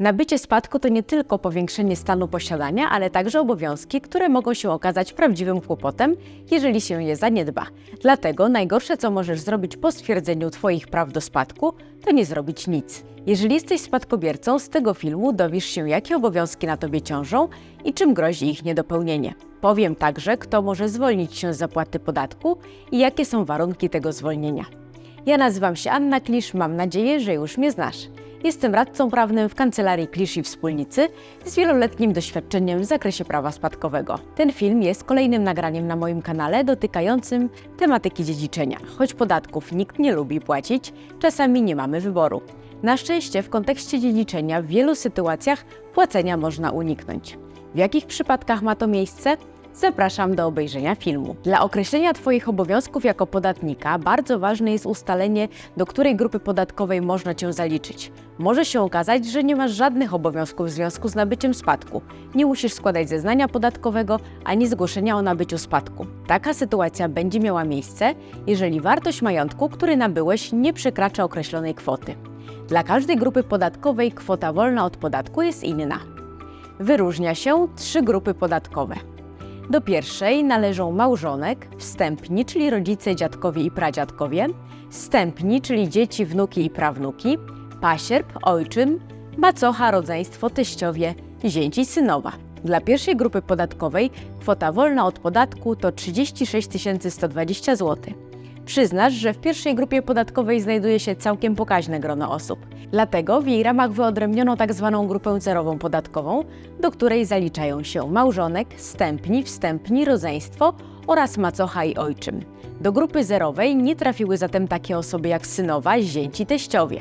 Nabycie spadku to nie tylko powiększenie stanu posiadania, ale także obowiązki, które mogą się okazać prawdziwym kłopotem, jeżeli się je zaniedba. Dlatego najgorsze, co możesz zrobić po stwierdzeniu Twoich praw do spadku, to nie zrobić nic. Jeżeli jesteś spadkobiercą, z tego filmu dowiesz się, jakie obowiązki na Tobie ciążą i czym grozi ich niedopełnienie. Powiem także, kto może zwolnić się z zapłaty podatku i jakie są warunki tego zwolnienia. Ja nazywam się Anna Klisz, mam nadzieję, że już mnie znasz. Jestem radcą prawnym w kancelarii Klisz i Wspólnicy z wieloletnim doświadczeniem w zakresie prawa spadkowego. Ten film jest kolejnym nagraniem na moim kanale dotykającym tematyki dziedziczenia. Choć podatków nikt nie lubi płacić, czasami nie mamy wyboru. Na szczęście w kontekście dziedziczenia w wielu sytuacjach płacenia można uniknąć. W jakich przypadkach ma to miejsce? Zapraszam do obejrzenia filmu. Dla określenia Twoich obowiązków jako podatnika bardzo ważne jest ustalenie, do której grupy podatkowej można Cię zaliczyć. Może się okazać, że nie masz żadnych obowiązków w związku z nabyciem spadku. Nie musisz składać zeznania podatkowego ani zgłoszenia o nabyciu spadku. Taka sytuacja będzie miała miejsce, jeżeli wartość majątku, który nabyłeś, nie przekracza określonej kwoty. Dla każdej grupy podatkowej kwota wolna od podatku jest inna. Wyróżnia się trzy grupy podatkowe. Do pierwszej należą małżonek, wstępni, czyli rodzice, dziadkowie i pradziadkowie, wstępni, czyli dzieci, wnuki i prawnuki, pasierb, ojczym, macocha, rodzeństwo, teściowie, zięć i synowa. Dla pierwszej grupy podatkowej kwota wolna od podatku to 36 120 zł. Przyznasz, że w pierwszej grupie podatkowej znajduje się całkiem pokaźne grono osób. Dlatego w jej ramach wyodrębniono tzw. Tak grupę zerową podatkową, do której zaliczają się małżonek, wstępni, wstępni, rodzeństwo oraz macocha i ojczym. Do grupy zerowej nie trafiły zatem takie osoby jak synowa, zięci, teściowie.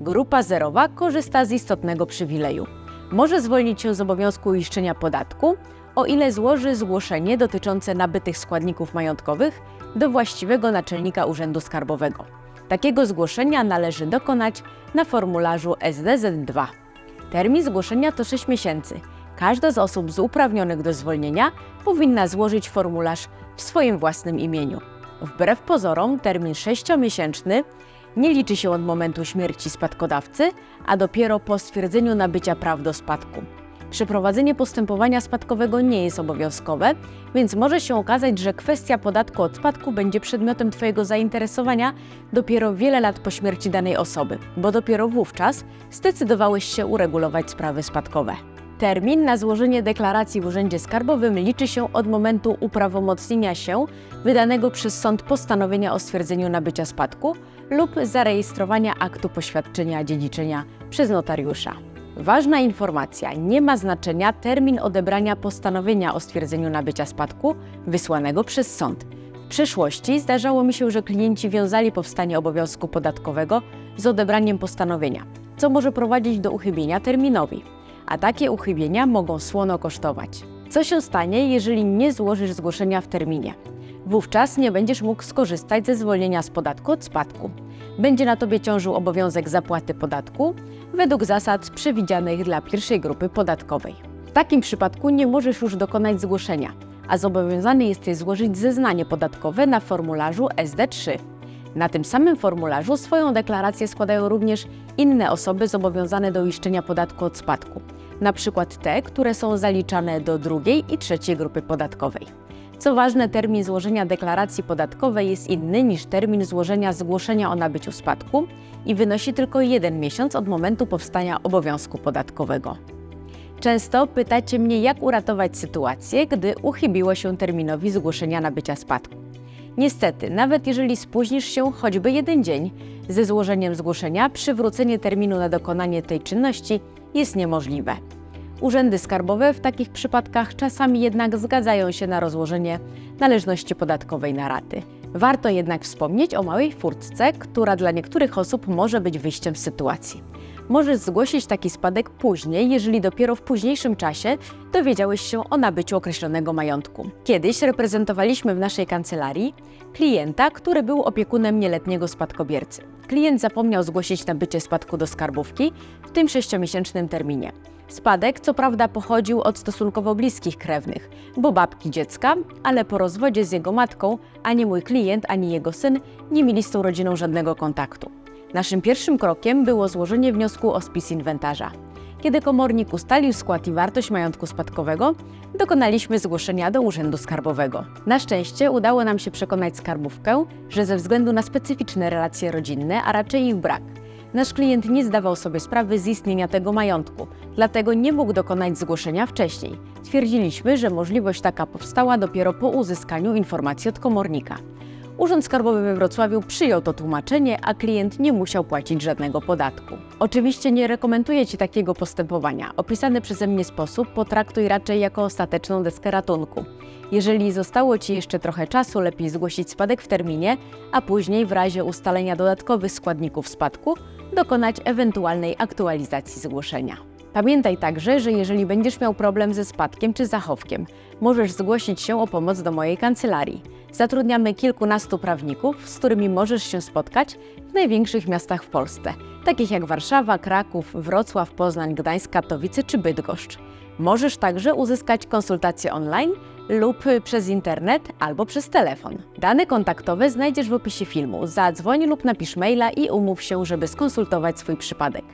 Grupa zerowa korzysta z istotnego przywileju. Może zwolnić się z obowiązku uiszczenia podatku, o ile złoży zgłoszenie dotyczące nabytych składników majątkowych do właściwego naczelnika Urzędu Skarbowego. Takiego zgłoszenia należy dokonać na formularzu SDZ2. Termin zgłoszenia to 6 miesięcy. Każda z osób z uprawnionych do zwolnienia powinna złożyć formularz w swoim własnym imieniu. Wbrew pozorom, termin 6-miesięczny nie liczy się od momentu śmierci spadkodawcy, a dopiero po stwierdzeniu nabycia praw do spadku. Przeprowadzenie postępowania spadkowego nie jest obowiązkowe, więc może się okazać, że kwestia podatku od spadku będzie przedmiotem Twojego zainteresowania dopiero wiele lat po śmierci danej osoby, bo dopiero wówczas zdecydowałeś się uregulować sprawy spadkowe. Termin na złożenie deklaracji w Urzędzie Skarbowym liczy się od momentu uprawomocnienia się wydanego przez sąd postanowienia o stwierdzeniu nabycia spadku lub zarejestrowania aktu poświadczenia dziedziczenia przez notariusza. Ważna informacja: nie ma znaczenia termin odebrania postanowienia o stwierdzeniu nabycia spadku wysłanego przez sąd. W przeszłości zdarzało mi się, że klienci wiązali powstanie obowiązku podatkowego z odebraniem postanowienia, co może prowadzić do uchybienia terminowi, a takie uchybienia mogą słono kosztować. Co się stanie, jeżeli nie złożysz zgłoszenia w terminie? Wówczas nie będziesz mógł skorzystać ze zwolnienia z podatku od spadku. Będzie na tobie ciążył obowiązek zapłaty podatku według zasad przewidzianych dla pierwszej grupy podatkowej. W takim przypadku nie możesz już dokonać zgłoszenia, a zobowiązany jesteś złożyć zeznanie podatkowe na formularzu SD3. Na tym samym formularzu swoją deklarację składają również inne osoby zobowiązane do uiszczenia podatku od spadku, na przykład te, które są zaliczane do drugiej i trzeciej grupy podatkowej. Co ważne, termin złożenia deklaracji podatkowej jest inny niż termin złożenia zgłoszenia o nabyciu spadku i wynosi tylko jeden miesiąc od momentu powstania obowiązku podatkowego. Często pytacie mnie, jak uratować sytuację, gdy uchybiło się terminowi zgłoszenia nabycia spadku. Niestety, nawet jeżeli spóźnisz się choćby jeden dzień ze złożeniem zgłoszenia, przywrócenie terminu na dokonanie tej czynności jest niemożliwe. Urzędy skarbowe w takich przypadkach czasami jednak zgadzają się na rozłożenie należności podatkowej na raty. Warto jednak wspomnieć o małej furtce, która dla niektórych osób może być wyjściem z sytuacji. Możesz zgłosić taki spadek później, jeżeli dopiero w późniejszym czasie dowiedziałeś się o nabyciu określonego majątku. Kiedyś reprezentowaliśmy w naszej kancelarii klienta, który był opiekunem nieletniego spadkobiercy. Klient zapomniał zgłosić nabycie spadku do skarbówki w tym sześciomiesięcznym terminie. Spadek co prawda pochodził od stosunkowo bliskich krewnych, bo babki dziecka, ale po rozwodzie z jego matką ani mój klient, ani jego syn nie mieli z tą rodziną żadnego kontaktu. Naszym pierwszym krokiem było złożenie wniosku o spis inwentarza. Kiedy komornik ustalił skład i wartość majątku spadkowego, dokonaliśmy zgłoszenia do Urzędu Skarbowego. Na szczęście udało nam się przekonać skarbówkę, że ze względu na specyficzne relacje rodzinne, a raczej ich brak, nasz klient nie zdawał sobie sprawy z istnienia tego majątku, dlatego nie mógł dokonać zgłoszenia wcześniej. Twierdziliśmy, że możliwość taka powstała dopiero po uzyskaniu informacji od komornika. Urząd Skarbowy we Wrocławiu przyjął to tłumaczenie, a klient nie musiał płacić żadnego podatku. Oczywiście nie rekomenduję Ci takiego postępowania. Opisany przeze mnie sposób potraktuj raczej jako ostateczną deskę ratunku. Jeżeli zostało Ci jeszcze trochę czasu, lepiej zgłosić spadek w terminie, a później w razie ustalenia dodatkowych składników spadku dokonać ewentualnej aktualizacji zgłoszenia. Pamiętaj także, że jeżeli będziesz miał problem ze spadkiem czy zachowkiem, możesz zgłosić się o pomoc do mojej kancelarii. Zatrudniamy kilkunastu prawników, z którymi możesz się spotkać w największych miastach w Polsce, takich jak Warszawa, Kraków, Wrocław, Poznań, Gdańsk, Katowice czy Bydgoszcz. Możesz także uzyskać konsultacje online lub przez internet albo przez telefon. Dane kontaktowe znajdziesz w opisie filmu. Zadzwoń lub napisz maila i umów się, żeby skonsultować swój przypadek.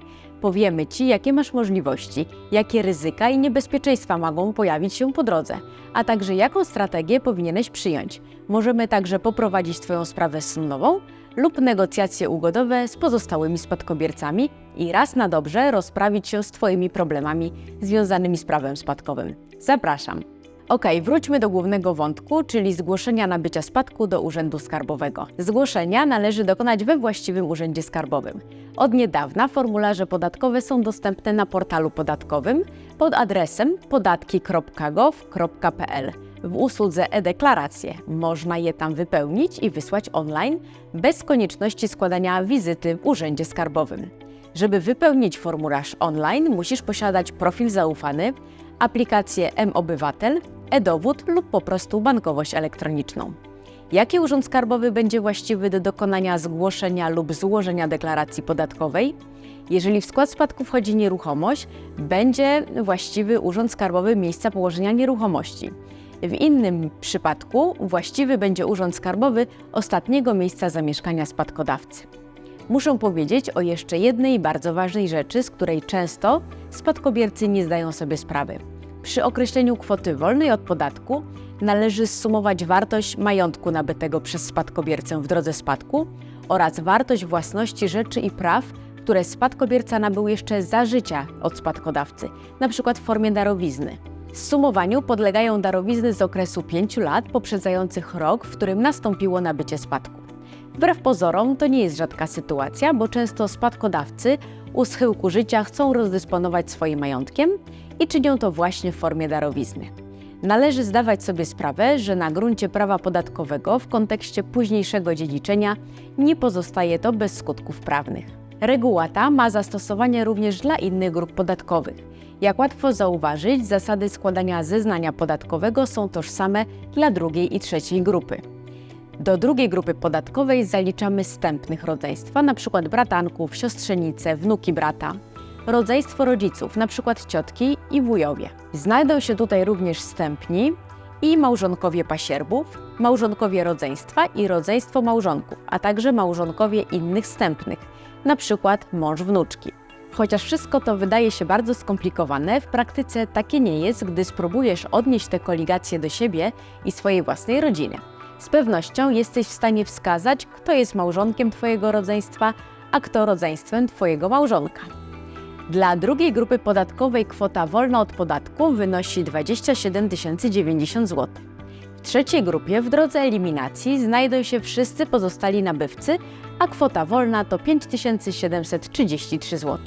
Powiemy Ci, jakie masz możliwości, jakie ryzyka i niebezpieczeństwa mogą pojawić się po drodze, a także jaką strategię powinieneś przyjąć. Możemy także poprowadzić Twoją sprawę sądową lub negocjacje ugodowe z pozostałymi spadkobiercami i raz na dobrze rozprawić się z Twoimi problemami związanymi z prawem spadkowym. Zapraszam! Ok, wróćmy do głównego wątku, czyli zgłoszenia nabycia spadku do Urzędu Skarbowego. Zgłoszenia należy dokonać we właściwym Urzędzie Skarbowym. Od niedawna formularze podatkowe są dostępne na portalu podatkowym pod adresem podatki.gov.pl. W usłudze e-deklaracje można je tam wypełnić i wysłać online bez konieczności składania wizyty w Urzędzie Skarbowym. Żeby wypełnić formularz online, musisz posiadać profil zaufany, aplikację M-Obywatel, e-dowód lub po prostu bankowość elektroniczną. Jaki urząd skarbowy będzie właściwy do dokonania zgłoszenia lub złożenia deklaracji podatkowej? Jeżeli w skład spadku wchodzi nieruchomość, będzie właściwy urząd skarbowy miejsca położenia nieruchomości. W innym przypadku właściwy będzie urząd skarbowy ostatniego miejsca zamieszkania spadkodawcy. Muszę powiedzieć o jeszcze jednej bardzo ważnej rzeczy, z której często spadkobiercy nie zdają sobie sprawy. Przy określeniu kwoty wolnej od podatku należy zsumować wartość majątku nabytego przez spadkobiercę w drodze spadku oraz wartość własności rzeczy i praw, które spadkobierca nabył jeszcze za życia od spadkodawcy, np. w formie darowizny. Zsumowaniu podlegają darowizny z okresu 5 lat poprzedzających rok, w którym nastąpiło nabycie spadku. Wbrew pozorom to nie jest rzadka sytuacja, bo często spadkodawcy u schyłku życia chcą rozdysponować swoim majątkiem i czynią to właśnie w formie darowizny. Należy zdawać sobie sprawę, że na gruncie prawa podatkowego w kontekście późniejszego dziedziczenia nie pozostaje to bez skutków prawnych. Reguła ta ma zastosowanie również dla innych grup podatkowych. Jak łatwo zauważyć, zasady składania zeznania podatkowego są tożsame dla drugiej i trzeciej grupy. Do drugiej grupy podatkowej zaliczamy stępnych rodzeństwa, np. bratanków, siostrzenice, wnuki brata, rodzeństwo rodziców, np. ciotki i wujowie. Znajdą się tutaj również stępni i małżonkowie pasierbów, małżonkowie rodzeństwa i rodzeństwo małżonków, a także małżonkowie innych stępnych, np. mąż wnuczki. Chociaż wszystko to wydaje się bardzo skomplikowane, w praktyce takie nie jest, gdy spróbujesz odnieść te koligacje do siebie i swojej własnej rodziny. Z pewnością jesteś w stanie wskazać, kto jest małżonkiem Twojego rodzeństwa, a kto rodzeństwem Twojego małżonka. Dla drugiej grupy podatkowej kwota wolna od podatku wynosi 27 090 zł. W trzeciej grupie w drodze eliminacji znajdą się wszyscy pozostali nabywcy, a kwota wolna to 5733 zł.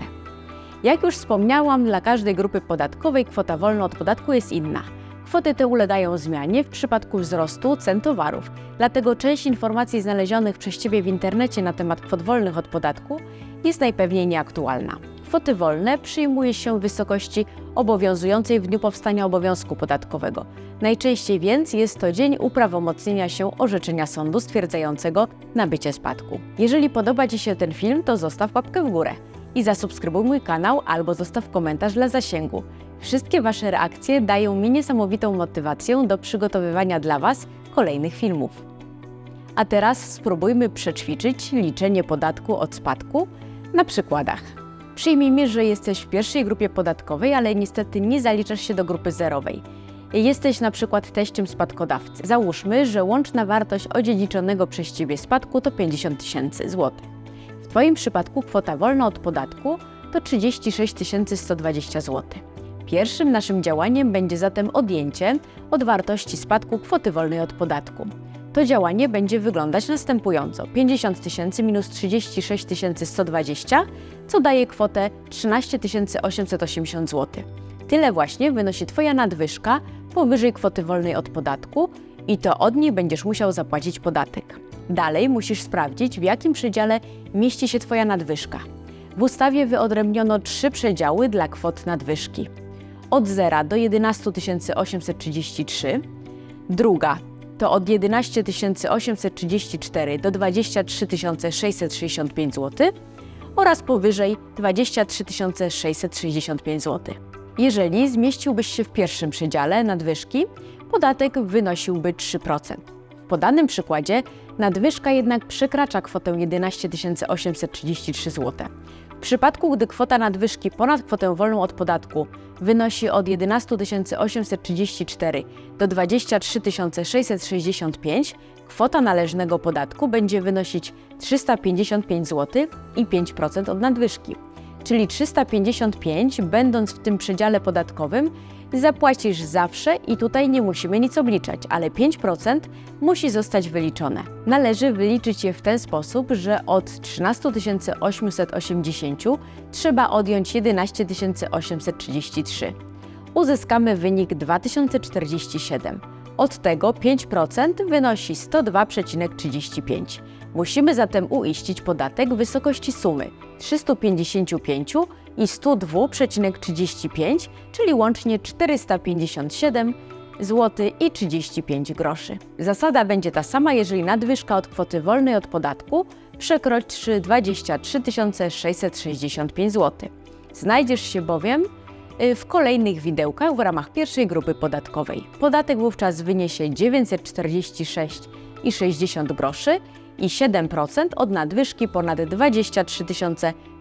Jak już wspomniałam, dla każdej grupy podatkowej kwota wolna od podatku jest inna. Kwoty te ulegają zmianie w przypadku wzrostu cen towarów, dlatego część informacji znalezionych przez Ciebie w internecie na temat kwot wolnych od podatku jest najpewniej nieaktualna. Kwoty wolne przyjmuje się w wysokości obowiązującej w dniu powstania obowiązku podatkowego. Najczęściej więc jest to dzień uprawomocnienia się orzeczenia sądu stwierdzającego nabycie spadku. Jeżeli podoba Ci się ten film, to zostaw łapkę w górę i zasubskrybuj mój kanał albo zostaw komentarz dla zasięgu. Wszystkie Wasze reakcje dają mi niesamowitą motywację do przygotowywania dla Was kolejnych filmów. A teraz spróbujmy przećwiczyć liczenie podatku od spadku na przykładach. Przyjmijmy, że jesteś w pierwszej grupie podatkowej, ale niestety nie zaliczasz się do grupy zerowej. Jesteś na przykład teściem spadkodawcy. Załóżmy, że łączna wartość odziedziczonego przez Ciebie spadku to 50 tysięcy złotych. W Twoim przypadku kwota wolna od podatku to 36 120 zł. Pierwszym naszym działaniem będzie zatem odjęcie od wartości spadku kwoty wolnej od podatku. To działanie będzie wyglądać następująco: 50 tysięcy minus 36 120, co daje kwotę 13 880 zł. Tyle właśnie wynosi Twoja nadwyżka powyżej kwoty wolnej od podatku i to od niej będziesz musiał zapłacić podatek. Dalej musisz sprawdzić, w jakim przedziale mieści się Twoja nadwyżka. W ustawie wyodrębniono trzy przedziały dla kwot nadwyżki. Od 0 do 11 833, druga to od 11 834 do 23 665 zł oraz powyżej 23 665 zł. Jeżeli zmieściłbyś się w pierwszym przedziale nadwyżki, podatek wynosiłby 3%. W podanym przykładzie nadwyżka jednak przekracza kwotę 11 833 zł. W przypadku, gdy kwota nadwyżki ponad kwotę wolną od podatku wynosi od 11 834 do 23 665, kwota należnego podatku będzie wynosić 355 zł i 5% od nadwyżki. Czyli 355, będąc w tym przedziale podatkowym, zapłacisz zawsze i tutaj nie musimy nic obliczać, ale 5% musi zostać wyliczone. Należy wyliczyć je w ten sposób, że od 13 880 trzeba odjąć 11 833. Uzyskamy wynik 2047. Od tego 5% wynosi 102,35. Musimy zatem uiścić podatek w wysokości sumy 355 i 102,35, czyli łącznie 457 zł i 35 groszy. Zasada będzie ta sama, jeżeli nadwyżka od kwoty wolnej od podatku przekroczy 23 665 zł. Znajdziesz się bowiem w kolejnych widełkach w ramach pierwszej grupy podatkowej. Podatek wówczas wyniesie 946,60 groszy i 7% od nadwyżki ponad 23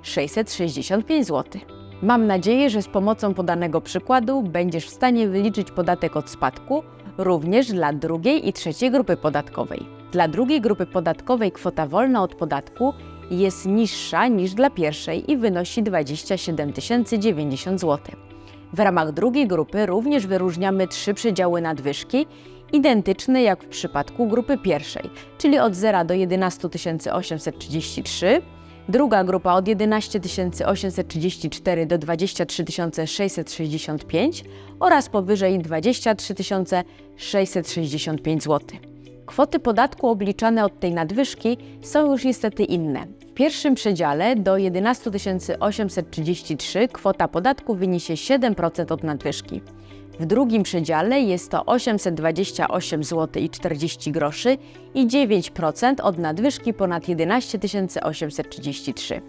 665 zł. Mam nadzieję, że z pomocą podanego przykładu będziesz w stanie wyliczyć podatek od spadku również dla drugiej i trzeciej grupy podatkowej. Dla drugiej grupy podatkowej kwota wolna od podatku jest niższa niż dla pierwszej i wynosi 27 090 zł. W ramach drugiej grupy również wyróżniamy trzy przedziały nadwyżki identyczne jak w przypadku grupy pierwszej, czyli od 0 do 11 833, druga grupa od 11 834 do 23 665 oraz powyżej 23 665 zł. Kwoty podatku obliczane od tej nadwyżki są już niestety inne. W pierwszym przedziale do 11 833 kwota podatku wyniesie 7% od nadwyżki. W drugim przedziale jest to 828 zł i 40 groszy i 9% od nadwyżki ponad 11 833.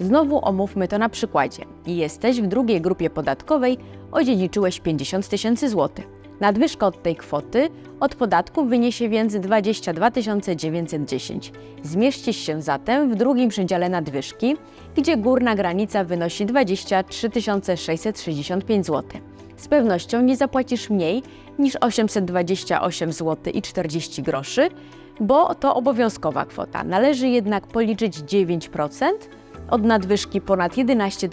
Znowu omówmy to na przykładzie. Jesteś w drugiej grupie podatkowej, odziedziczyłeś 50 tysięcy złotych. Nadwyżka od tej kwoty od podatku wyniesie więc 22 910. Zmieścisz się zatem w drugim przedziale nadwyżki, gdzie górna granica wynosi 23 665 zł. Z pewnością nie zapłacisz mniej niż 828 zł i 40 groszy, bo to obowiązkowa kwota. Należy jednak policzyć 9% od nadwyżki ponad 11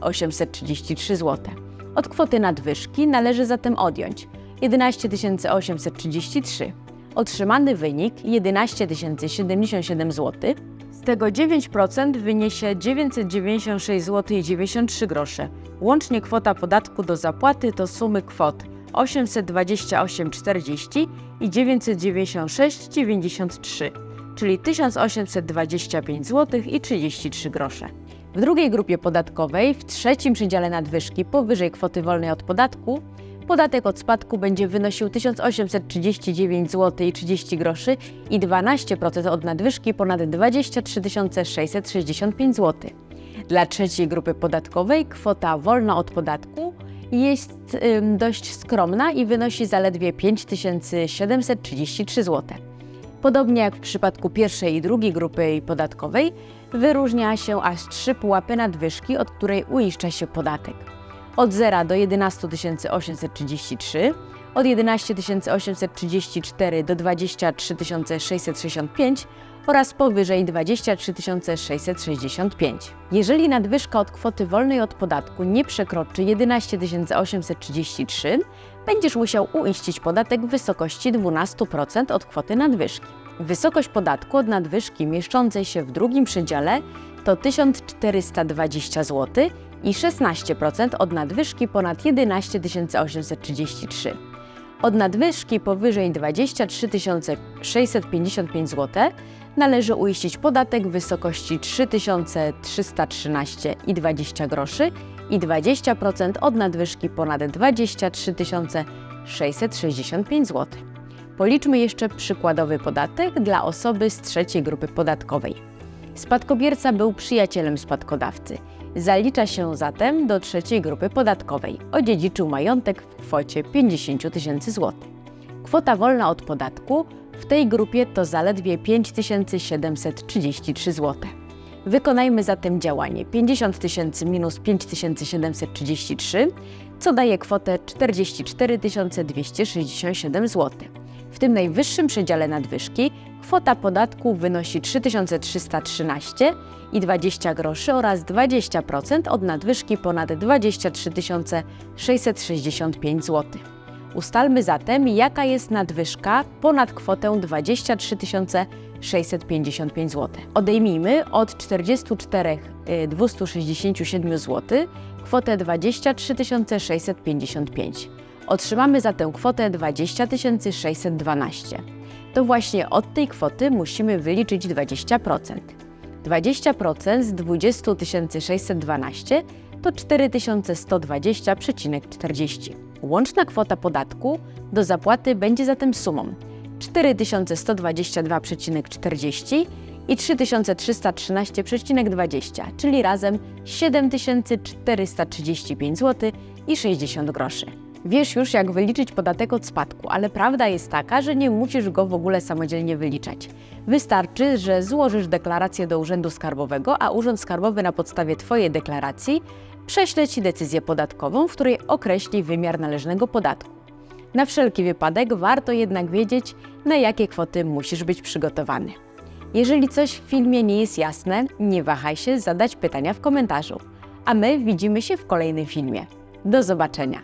833 zł. Od kwoty nadwyżki należy zatem odjąć 11 833. Otrzymany wynik 11 077 zł. Z tego 9% wyniesie 996 zł i 93 grosze. Łącznie kwota podatku do zapłaty to sumy kwot 828,40 i 996,93, czyli 1825 zł i 33 grosze. W drugiej grupie podatkowej, w trzecim przedziale nadwyżki powyżej kwoty wolnej od podatku, podatek od spadku będzie wynosił 1839 zł i 30 groszy i 12% od nadwyżki ponad 23 665 zł. Dla trzeciej grupy podatkowej kwota wolna od podatku jest ym, dość skromna i wynosi zaledwie 5733 zł. Podobnie jak w przypadku pierwszej i drugiej grupy podatkowej, wyróżnia się aż trzy pułapy nadwyżki, od której uiszcza się podatek. Od 0 do 11 833, od 11 834 do 23 665 oraz powyżej 23 665. Jeżeli nadwyżka od kwoty wolnej od podatku nie przekroczy 11 833, będziesz musiał uiścić podatek w wysokości 12% od kwoty nadwyżki. Wysokość podatku od nadwyżki mieszczącej się w drugim przedziale to 1420 zł i 16% od nadwyżki ponad 11 833. Od nadwyżki powyżej 23 655 zł należy uiścić podatek w wysokości 3313,20 groszy i 20% od nadwyżki ponad 23 665 zł. Policzmy jeszcze przykładowy podatek dla osoby z trzeciej grupy podatkowej. Spadkobierca był przyjacielem spadkodawcy. Zalicza się zatem do trzeciej grupy podatkowej. Odziedziczył majątek w kwocie 50 tysięcy złotych. Kwota wolna od podatku w tej grupie to zaledwie 5733 zł. Wykonajmy zatem działanie 50 tysięcy minus 5733, co daje kwotę 44 267 zł. W tym najwyższym przedziale nadwyżki kwota podatku wynosi 3313 i 20 groszy oraz 20% od nadwyżki ponad 23 665 zł. Ustalmy zatem, jaka jest nadwyżka ponad kwotę 23 655 zł. Odejmijmy od 44 267 zł kwotę 23 655. Otrzymamy za tę kwotę 20 612. To właśnie od tej kwoty musimy wyliczyć 20%. 20% z 20 612 to 4120,40. Łączna kwota podatku do zapłaty będzie zatem sumą 4122,40 i 3313,20, czyli razem 7435 zł i 60 groszy. Wiesz już, jak wyliczyć podatek od spadku, ale prawda jest taka, że nie musisz go w ogóle samodzielnie wyliczać. Wystarczy, że złożysz deklarację do Urzędu Skarbowego, a Urząd Skarbowy na podstawie Twojej deklaracji prześle Ci decyzję podatkową, w której określi wymiar należnego podatku. Na wszelki wypadek warto jednak wiedzieć, na jakie kwoty musisz być przygotowany. Jeżeli coś w filmie nie jest jasne, nie wahaj się zadać pytania w komentarzu. A my widzimy się w kolejnym filmie. Do zobaczenia!